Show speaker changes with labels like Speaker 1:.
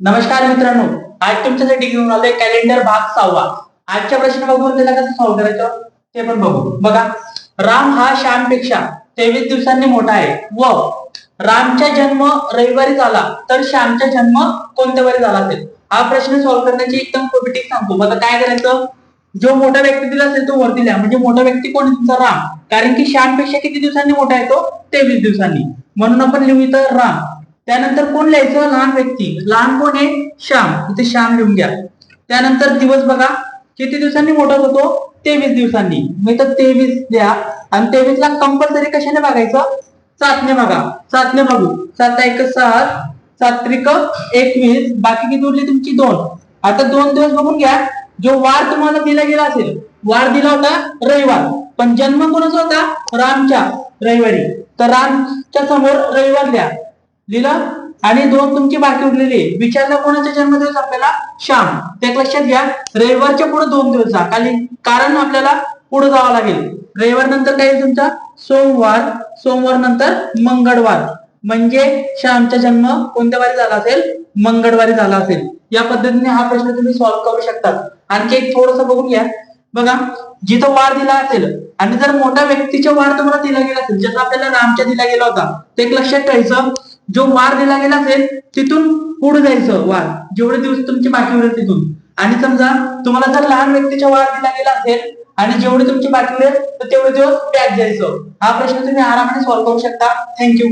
Speaker 1: नमस्कार मित्रांनो आज तुमच्यासाठी घेऊन आलोय कॅलेंडर भाग सहावा. आजच्या प्रश्न बघून त्याला कसं सॉल्व्ह करायचं? ते पण बघू. बघा राम हा श्यामपेक्षा तेवीस दिवसांनी मोठा आहे. व रामचा जन्म रविवारी झाला तर श्यामचा जन्म कोणत्या वारी झाला असेल? हा प्रश्न सॉल्व्ह करण्याची एकदम सोपी सांगतो. मग काय करायचं? जो मोठा व्यक्ती दिला असेल तो वरती लिहा. म्हणजे मोठा व्यक्ती कोण तुमचा? राम. कारण की श्यामपेक्षा किती दिवसांनी मोठा आहे तो? तेवीस दिवसांनी. म्हणून आपण लिहू इथं राम. त्यानंतर कोण लिहायचं? लहान व्यक्ती. लहान कोण आहे? श्याम. इथे श्याम लिहून घ्या. त्यानंतर दिवस बघा. किती दिवसांनी मोठा होतो? तेवीस दिवसांनी. मी तर तेवीस द्या आणि तेवीस ला कंपल्सरी कशाने बघायचं? सातने बघा. सातने बघू. सात एक सात सात त्रिक एकवीस. बाकी किती उरली तुमची? दोन. आता दोन दिवस बघून घ्या. जो वार तुम्हाला दिला गेला असेल. वार दिला होता रविवार. पण जन्म कोणाचा होता? रामच्या. रविवारी. तर रामच्या समोर रविवार द्या. लिहिलं? आणि दोन तुमची बाकी उरलेली. आहे. विचारलं कोणाचा जन्मदिवस आपल्याला? श्याम. ते लक्षात घ्या रविवारच्या पुढे दोन दिवस जा. खाली कारण आपल्याला पुढे जावं लागेल. रविवार नंतर काय येईल तुमचा? सोमवार. सोमवार नंतर मंगळवार. म्हणजे श्यामचा जन्म कोणत्या वारी झाला असेल? मंगळवारी झाला असेल. या पद्धतीने हा प्रश्न तुम्ही सॉल्व्ह करू शकता आणखी एक थोडस बघून घ्या. बघा जिथं वार दिला असेल आणि जर मोठ्या व्यक्तीचा वार तुम्हाला दिला गेला असेल ज्याचा आपल्याला रामच्या दिला गेला होता ते एक लक्षात ठेवायचं. जो वार दिला गेला असेल तिथून पुढे जायचं वार. जेवढे दिवस तुमची बाकी उरेल तिथून. आणि समजा तुम्हाला जर लहान व्यक्तीचा वार दिला गेला असेल आणि जेवढे तुमची बाकी उरेल तर तेवढे दिवस बॅक जायचं. हा प्रश्न तुम्ही आरामाने सॉल्व्ह करू शकता. थँक्यू